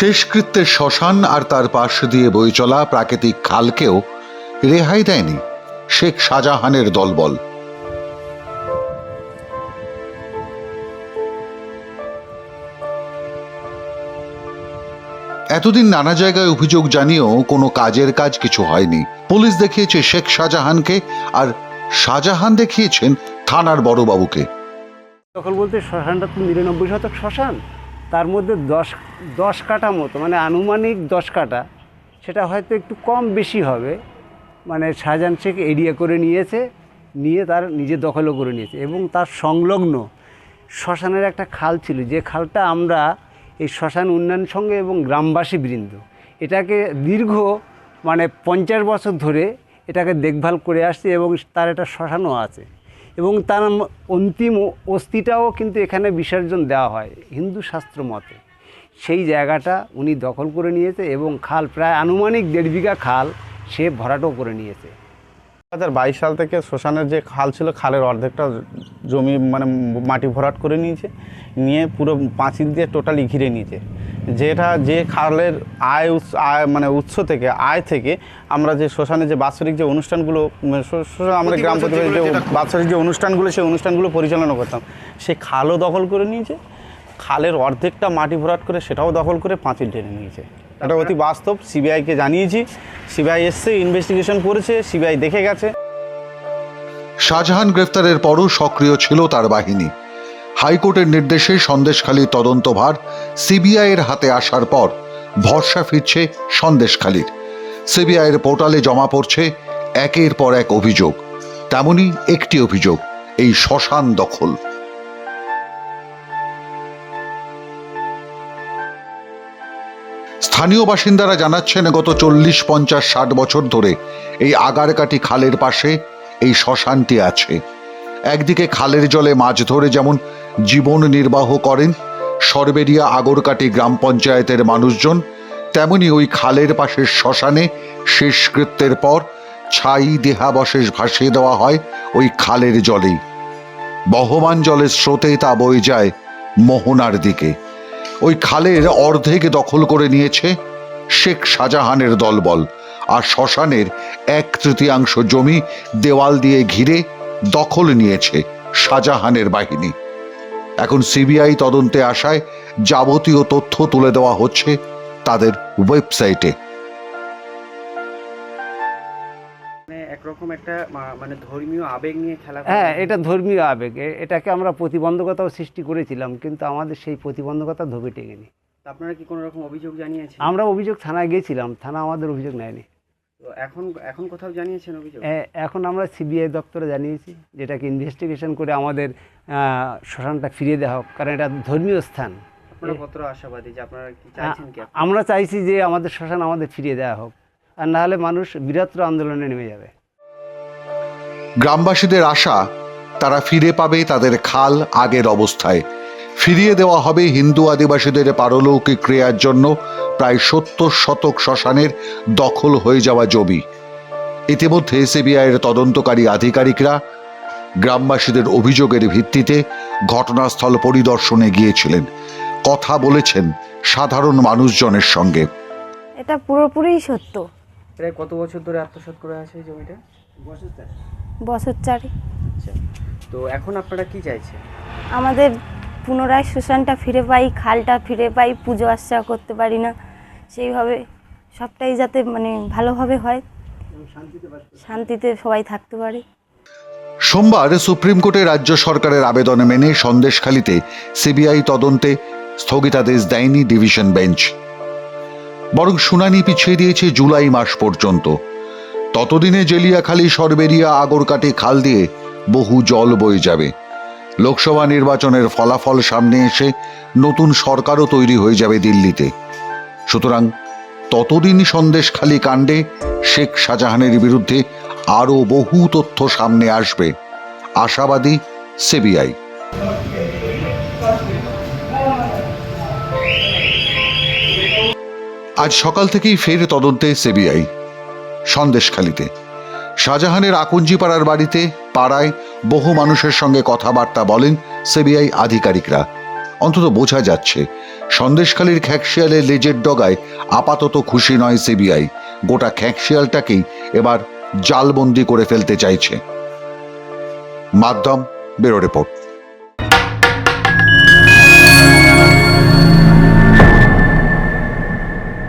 শেষকৃত্যের শ্মশান আর তার পাশ দিয়ে বয়ে চলা প্রাকৃতিক খালকেও রেহাই দেয়নি শেখ শাহজাহানের দলবল। এতদিন নানা জায়গায় অভিযোগ জানিয়েও কোনো কাজের কাজ কিছু হয়নি। পুলিশ দেখিয়েছে শেখ শাহজাহানকে আর শাহজাহান দেখিয়েছেন থানার বড়বাবুকে। দখল বলতে শ্মশানটা তো নিরানব্বই শতক শ্মশান। তার মধ্যে দশ দশ কাটা মতো মানে আনুমানিক দশ কাটা সেটা হয়তো একটু কম বেশি হবে। মানে শাহজাহান শেখ এরিয়া করে নিয়েছে, নিয়ে তার নিজে দখলও করে নিয়েছে। এবং তার সংলগ্ন শ্মশানের একটা খাল ছিল, যে খালটা আমরা এই শ্মশান উন্নয়ন সঙ্গে এবং গ্রামবাসী বৃন্দ, এটাকে দীর্ঘ মানে পঞ্চাশ বছর ধরে এটাকে দেখভাল করে আসছে এবং তার একটা শ্মশানও আছে। এবং তার অন্তিম অস্থিটাও কিন্তু এখানে বিসর্জন দেওয়া হয় হিন্দু শাস্ত্র মতে। সেই জায়গাটা উনি দখল করে নিয়েছে এবং খাল, প্রায় আনুমানিক দেড় বিঘা খাল সে ভরাটও করে নিয়েছে। হাজার বাইশ সাল থেকে শ্মশানের যে খাল ছিল খালের অর্ধেকটা জমি মানে মাটি ভরাট করে নিয়েছে নিয়ে পুরো পাঁচিল দিয়ে টোটালি ঘিরে নিয়েছে। যেটা যে খালের আয় উৎস আয় মানে উৎস থেকে আয় থেকে আমরা যে শ্মশানে যে বাৎসরিক যে অনুষ্ঠানগুলো শ- গ্রাম প্রতিবাদের যে বাৎসরিক যে অনুষ্ঠানগুলো সেই অনুষ্ঠানগুলো পরিচালনা করতাম। সেই খালও দখল করে নিয়েছে খালের অর্ধেকটা মাটি ভরাট করে সেটাও দখল করে পাঁচিল টেনে নিয়েছে। এটা অতি বাস্তব, সিবিআইকে জানিয়েছি। সিবিআই এসছে ইনভেস্টিগেশন করেছে, সিবিআই দেখে গেছে। শাহজাহান গ্রেফতারের পরও সক্রিয় ছিল তার বাহিনী। হাইকোর্টের নির্দেশে সন্দেশখালী তদন্তভার সিবিআইয়ের হাতে আসার পর ভরসা ফিরছে সন্দেশখালীর। সিবিআইয়ের পোর্টালে জমা পড়ছে একের পর এক অভিযোগ। তেমনই একটি অভিযোগ, এই শ্মশান দখল। স্থানীয় বাসিন্দারা জানাচ্ছেন, গত চল্লিশ, পঞ্চাশ, ষাট বছর ধরে এই আগারকাটি খালের পাশে এই শ্মশানটি আছে। একদিকে খালের জলে মাছ ধরে যেমন জীবন নির্বাহ করেন সরবেরিয়া আগরকাটি গ্রাম পঞ্চায়েতের মানুষজন, তেমনি ওই খালের পাশের শ্মশানে শেষকৃত্যের পর ছাই দেহাবশেষ ভাসিয়ে দেওয়া হয় ওই খালের জলেই। বহমান জলের স্রোতে তা বয়ে যায় মোহনার দিকে। ওই খালের অর্ধেক দখল করে নিয়েছে শেখ শাহজাহানের দলবল আর শ্মশানের এক তৃতীয়াংশ জমি দেওয়াল দিয়ে ঘিরে দখল নিয়েছে শাহজাহানের বাহিনী। এখন সিবিআই তদন্তে আসায় যাবতীয় তথ্য তুলে দেওয়া হচ্ছে তাদের ওয়েবসাইটে। একরকম একটা মানে ধর্মীয় আবেগ নিয়ে খেলা হ্যাঁ এটা ধর্মীয় আবেগ। এটাকে আমরা প্রতিবন্ধকতাও সৃষ্টি করেছিলাম কিন্তু আমাদের সেই প্রতিবন্ধকতা ধোপে টেকেনি। আপনারা কি কোনো রকম অভিযোগ জানিয়েছেন? আমরা অভিযোগ থানায় গেছিলাম থানা আমাদের অভিযোগ নেয়নি। তো এখন এখন কোথাও জানিয়েছেন অভিযোগ? এখন আমরা সিবিআই দপ্তরে জানিয়েছি যেটাকে ইনভেস্টিগেশন করে আমাদের শ্মশানটা ফিরিয়ে দেওয়া হোক কারণ এটা ধর্মীয় স্থান। আশাবাদী যে আপনারা কি চাইছেন কি আমরা চাইছি যে আমাদের শ্মশান আমাদের ফিরিয়ে দেওয়া হোক আর নাহলে মানুষ বৃহত্তর আন্দোলনে নেমে যাবে। গ্রামবাসীদের আশা তারা ফিরে পাবে তাদের খাল আগের অবস্থায়। ফিরিয়ে দেওয়া হবে হিন্দু আদিবাসীদের পারলৌকিক ক্রিয়ার জন্য প্রায় সত্তর শতক শ্মশানের দখল হয়ে যাওয়া জমি। ইতিমধ্যে সিবিআইয়ের তদন্তকারী আধিকারিকরা গ্রামবাসীদের অভিযোগের ভিত্তিতে ঘটনাস্থল পরিদর্শনে গিয়েছিলেন। কথা বলেছেন সাধারণ মানুষজনের সঙ্গে। এটা পুরোপুরি সত্য। প্রায় কত বছর ধরে আত্মসাৎ করে আছে এই জমিটা? বছর চারি। আচ্ছা তো এখন আপনারা কি চাইছেন? আমাদের পুনরায় শ্মশানটা ফিরে পাই খালটা ফিরে পাই পুজো আর্চা করতে পারি না। সেইভাবে সবটাই যাতে মানে ভালোভাবে হয় শান্তিতে সবাই থাকতে পারে। সোমবার সুপ্রিম কোর্টে রাজ্য সরকারের আবেদন মেনে সন্দেশখালিতে সিবিআই তদন্তে স্থগিতাদেশ দেয়নি ডিভিশন বেঞ্চ। বরং শুনানি পিছিয়ে দিয়েছে জুলাই মাস পর্যন্ত। ততদিনে জেলিয়াখালী, সরবেরিয়া আগরকাটি খাল দিয়ে বহু জল বয়ে যাবে। লোকসভা নির্বাচনের ফলাফল সামনে এসে নতুন সরকারও তৈরি হয়ে যাবে দিল্লিতে। সুতরাং ততদিন সন্দেশখালী কাণ্ডে শেখ শাহজাহানের বিরুদ্ধে আরও বহু তথ্য সামনে আসবে, আশাবাদী সিবিআই। আজ সকাল থেকেই ফের তদন্তে সিবিআই। সন্দেশখালীতে। শাহজাহানের আকঞ্জিপাড়ার বাড়িতে পাড়ায় বহু মানুষের সঙ্গে কথাবার্তা বলেন সিবিআই আধিকারিকরা। অন্তত বোঝা যাচ্ছে, সন্দেশখালীর খ্যাকশিয়ালের লেজের ডগায় আপাতত খুশি নয় সিবিআই। গোটা খ্যাকশিয়ালটাকেই এবার জালবন্দি করে ফেলতে চাইছে। মাধ্যম, ব্যুরো রিপোর্ট।